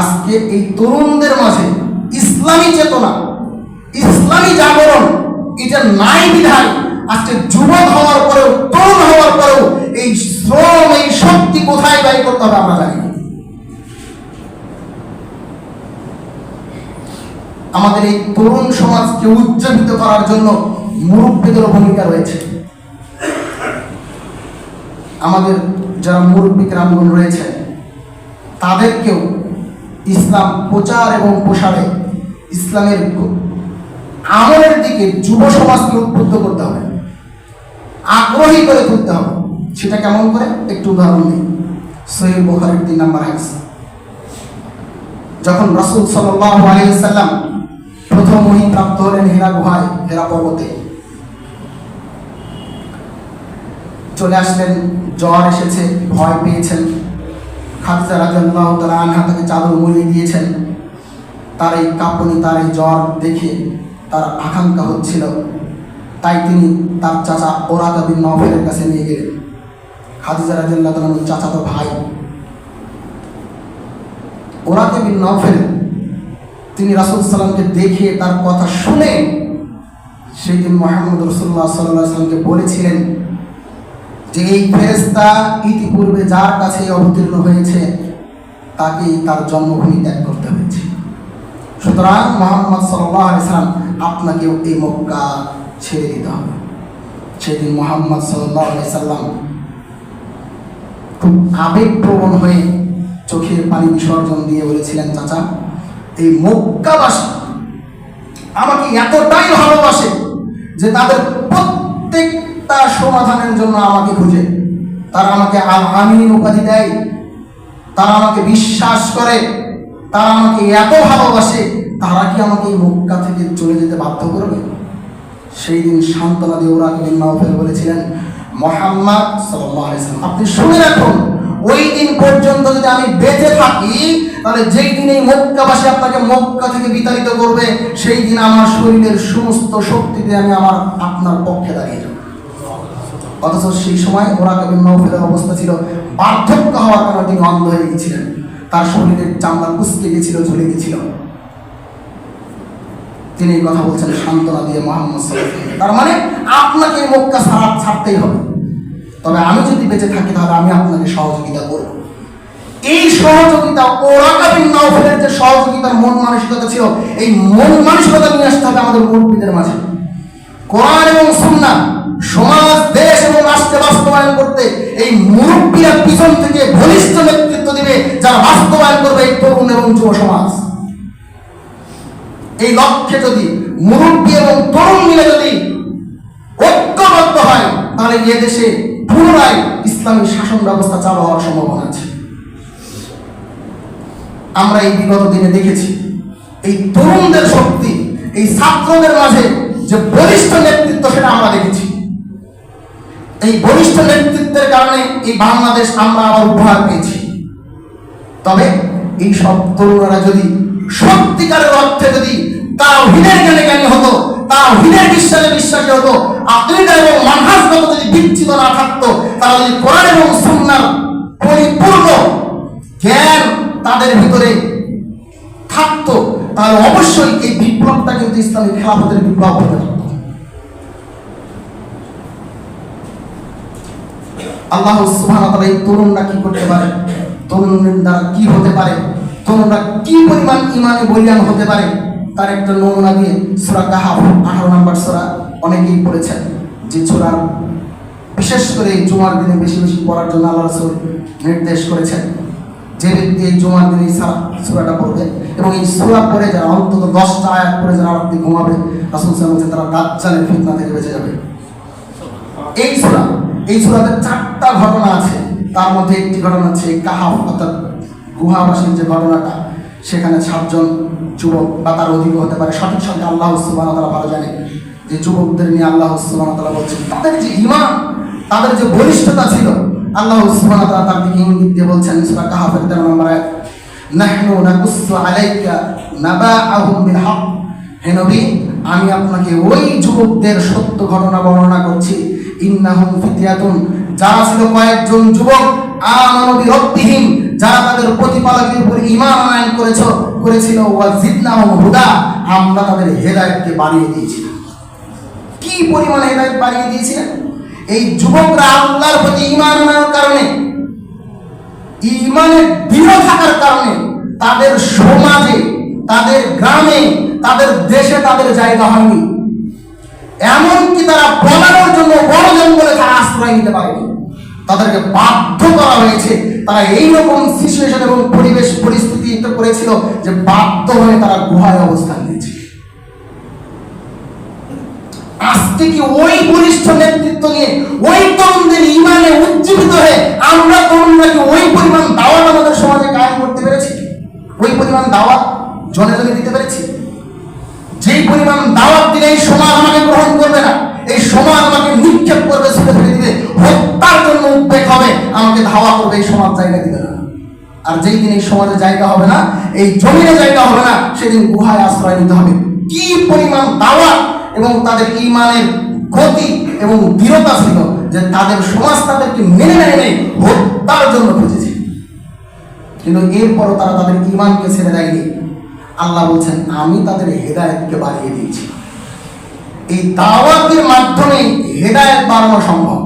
আজকে এই তরুণদের মাঝে ইসলামী চেতনা, ইসলামী জাগরণ, এটা নাই বিধায় আজকে যুবক হওয়ার পরেও, তরুণ হওয়ার পরেও এই শ্রম, এই শক্তি কোথায় ব্যয় করতে হবে আমরা জানি আমাদের এই তরুণ সমাজকে উজ্জীবিত করার জন্য মুরব্বীদের ভূমিকা রয়েছে। আমাদের যারা মুরব্বী গ্রামগুলো রয়েছে, তাদেরকেও ইসলাম প্রচার এবং প্রসারে ইসলামের আমলের দিকে যুব সমাজকে উদ্বুদ্ধ করতে হবে। আগ্রহী করে তুলতে হবে। সেটা কেমন করে? একটু উদাহরণ দিই। সহিহ বুখারীর তিন নম্বর হাদিস। যখন রাসূল সাল্লাম প্রথম ওহী প্রাপ্ত হলেন হেরা গুহায়, হেরা পর্বতে। চলে আসলেন, জ্বর এসেছে, ভয় পেয়েছেন। খাদিজা রাদিয়াল্লাহু তাআলা আনহা তাকে চাদর মুড়িয়ে দিয়েছেন। তার এই কাঁপুনি, তার এই জ্বর দেখে তার আকাঙ্ক্ষা হচ্ছিল। তাই তিনি তার চাচা ওরাকা বিন নফেলের কাছে নিয়ে গেলেন। খাদিজা রাদিয়াল্লাহু তাআলার চাচা তো ভাই। ওরাকে বিন নফেল তিনি রাসূল সাল্লামকে দেখে তার কথা শুনে সেই দিন মোহাম্মদ রসুল্লাহ সাল্লাহ সাল্লামকে বলেছিলেন যে এই ফেরেস্তা ইতিপূর্বে যার কাছে অবতীর্ণ হয়েছে, তাকেই তার জন্মভূমি ত্যাগ করতে হয়েছে। সুতরাং মোহাম্মদ সাল্লাহ সাল্লাম আপনাকেও এই মক্কা ছেড়ে দিতে হবে। সেদিন মোহাম্মদ সাল্লাহ সাল্লাম খুব আবেগপ্রবণ হয়ে চোখের পানি বিসর্জন দিয়ে বলেছিলেন, চাচা, এই মক্কাবাসী আমাকে এতটাই ভালোবাসে যে তাদের প্রত্যেকটা সমাধানের জন্য আমাকে খুঁজে। তারা আমাকে আল আমিন উপাধি দেয়। তারা আমাকে বিশ্বাস করে। তারা আমাকে এত ভালোবাসে, তারা কি আমাকে এই মক্কা থেকে চলে যেতে বাধ্য করবে? সেই দিন সান্ত্বনা দিয়ে ওরা বিন নাওফেল বলেছিলেন, মোহাম্মদ সাল্লাম, আপনি শুনে রাখুন, ওই দিন পর্যন্ত যদি আমি বেঁচে থাকি, তাহলে যেই দিন এই মক্কাবাসী আপনাকে মক্কা থেকে বিতাড়িত করবে, সেই দিন আমার শরীরের সমস্ত শক্তি দিয়ে আমি আমার আপনার পক্ষে দাঁড়িয়ে যাব। অথচ সেই সময় ওরা কবির নৌফেলের অবস্থা ছিল, বার্ধক্য হওয়ার কারণে তিনি অন্ধ হয়ে গেছিলেন তার শরীরের চামড়া কুচকে গেছিল, ঝুলে গেছিল। তিনি এই কথা বলছেন, সান্ত্বনা দিয়ে মোহাম্মদ। তার মানে আপনাকে মক্কা ছাড়া ছাড়তেই হবে। তবে আমি যদি বেঁচে থাকি, তাহলে আমি আপনাকে সহযোগিতা করব। এই সহযোগিতা ওরাকাবিন নওফেলের যে সহযোগিতার মন মানসিকতা ছিল, এই মন মানসিকতা নিয়ে আসতে হবে আমাদের মুরব্বীদের মাঝে। কোরআন এবং সুন্নাহ সমাজ, দেশ এবং রাষ্ট্রে বাস্তবায়ন করতে এই মুরব্বীরা পিছন থেকে বলিষ্ঠ নেতৃত্ব দিবে যারা বাস্তবায়ন করবে এই তরুণ এবং যুব সমাজ। এই লক্ষ্যে যদি মুরব্বী এবং তরুণ মিলে যদি ঐক্যবদ্ধ হয়, তাহলে এ দেশে পুনরায় ইসলামী শাসন ব্যবস্থা চালু হওয়ার সম্ভাবনা আছে। আমরা এই বিগত দিনে দেখেছি, এই তরুণদের শক্তি, এই ছাত্রদের মাঝে যে বলিষ্ঠ নেতৃত্ব, সেটা আমরা দেখেছি। এই বলিষ্ঠ নেতৃত্বের কারণে এই বাংলাদেশ আমরা আবার উপহার পেয়েছি। তবে এই সব তরুণরা যদি সত্যিকারের অর্থে যদি তার হিনের জ্ঞানে জ্ঞানী হতো তার হিনের বিশ্বাসে বিশ্বাসী হতো আকিদা এবং মানহাজগত যদি বিচ্ছিন্ন না থাকতো, তারা যদি কোরআন এবং সুন্নার পরিপূর্ণ জ্ঞান তাদের ভিতরে থাকতো, তাহলে অবশ্যই এই বিপ্লবটা কিন্তু ইসলামী খেলাফতের বিপ্লব হতে আল্লাহ ওয়া এই তরুণরা কি করতে পারে? তরুণদের দ্বারা কি হতে পারে? তরুণরা কি পরিমাণ ইমানে বলিয়ান হতে পারে? তার একটা নমুনা দিয়ে সূরা কাহাফ 18 নম্বর সূরা অনেকেই পড়েছেন। যে সূরার বিশেষ করে এই জুমার দিনে বেশি বেশি পড়ার জন্য আল্লাহ রাসূল নির্দেশ করেছেন। যে ব্যক্তি এই জুমার দিনে এই সূরা- সূরাটা পড়বে এবং এই সূরা পড়ে যারা অন্তত দশটা আয়াত পড়ে যারা রাত্রি ঘুমাবে, রাসূল বলছেন তারা দাজ্জালের ফিতনা থেকে বেঁচে যাবে। এই সূরা এই সূরাতে চারটা ঘটনা আছে। তার মধ্যে একটি ঘটনা হচ্ছে কাহাফ, অর্থাৎ গুহাবাসীর যে ঘটনাটা, সেখানে সাতজন যুবক বা তার অধিক হতে পারে। সঠিক সংখ্যা আল্লাহ ওয়া তাআলা ভালো জানে যে যুবকদের নিয়ে আল্লাহ ওয়া তাআলা বলছেন, তাদের যে ইমান তাদের যে বলিষ্ঠতা ছিল, আল্লাহ ওয়া তাআলা তার দিকে ইঙ্গিত দিয়ে বলছেন, সূরা কাহাফের 13 নম্বর আয়াত, নাহনু নাকুসু আলাইকা নাবাআহুম বিল হক নবী, আমি আপনাকে ওই যুবকদের সত্য ঘটনা বর্ণনা করছি ইন্নাহুম ফিতিয়াতুন যারা ছিল কয়েকজন যুবক আমানু বিরব্বিহিম যারা তাদের প্রতিপালকের উপর ঈমান আনয়ন করেছ, করেছিল ওয়াজিদনাহুম হুদা, আমরা তাদের হেদায়েতকে বাড়িয়ে দিয়েছিলাম কি পরিমাণে হেদায়েত বাড়িয়ে দিয়েছিলেন এই যুবকরা আল্লাহর প্রতি ঈমান আনার কারণে ইমানের দৃঢ় থাকার কারণে, তাদের সমাজে, তাদের গ্রামে, তাদের দেশে তাদের জায়গা হয়নি। এমনকি তারা পলানোর জন্য বড় জঙ্গলে তারা আশ্রয় নিতে পারেনি। তাদেরকে বাধ্য করা হয়েছে। তারা এইরকম সিচুয়েশন এবং পরিবেশ, পরিস্থিতি করেছিল যে বাধ্য হয়ে তারা গুহায় অবস্থান নিয়েছে। আজকে কি ওই বলিষ্ঠ নেতৃত্ব নিয়ে ওই তরুণদের ইমানে উজ্জীবিত হয়ে আমরা তরুণরা কি ওই পরিমাণ দাওয়াত আমাদের সমাজে কায়েম করতে পেরেছি? ওই পরিমাণ দাওয়াত জনে জনে দিতে পেরেছি? যেই পরিমাণ দাওয়াত দিলে এই সমাজ আমাকে গ্রহণ করবে না। এই সমাজ আমাকে নিক্ষেপ করবে ছুটে ফেলে দিবে। হত্যার জন্য উদ্বেগ হবে। আমাকে ধাওয়া করবে, এই সমাজ জায়গা দিবে না। আর যেই দিন এই সমাজে জায়গা হবে না, এই জমিনে জায়গা হবে না, সেদিন গুহায় আশ্রয় নিতে হবে। কি পরিমাণ দাওয়াত এবং তাদের ইমানের গতি এবং দৃঢ়তা ছিল যে তাদের সমাজ তাদেরকে মেনে মেনে নেই, হত্যার জন্য খুঁজেছে। কিন্তু এরপরও তারা তাদের ইমানকে ছেড়ে দেয়নি। আল্লাহ বলছেন, আমি তাদের হেদায়েতকে বাড়িয়ে দিয়েছি। এই দাওয়াতের মাধ্যমে হেদায়ত বাড়ানো সম্ভব।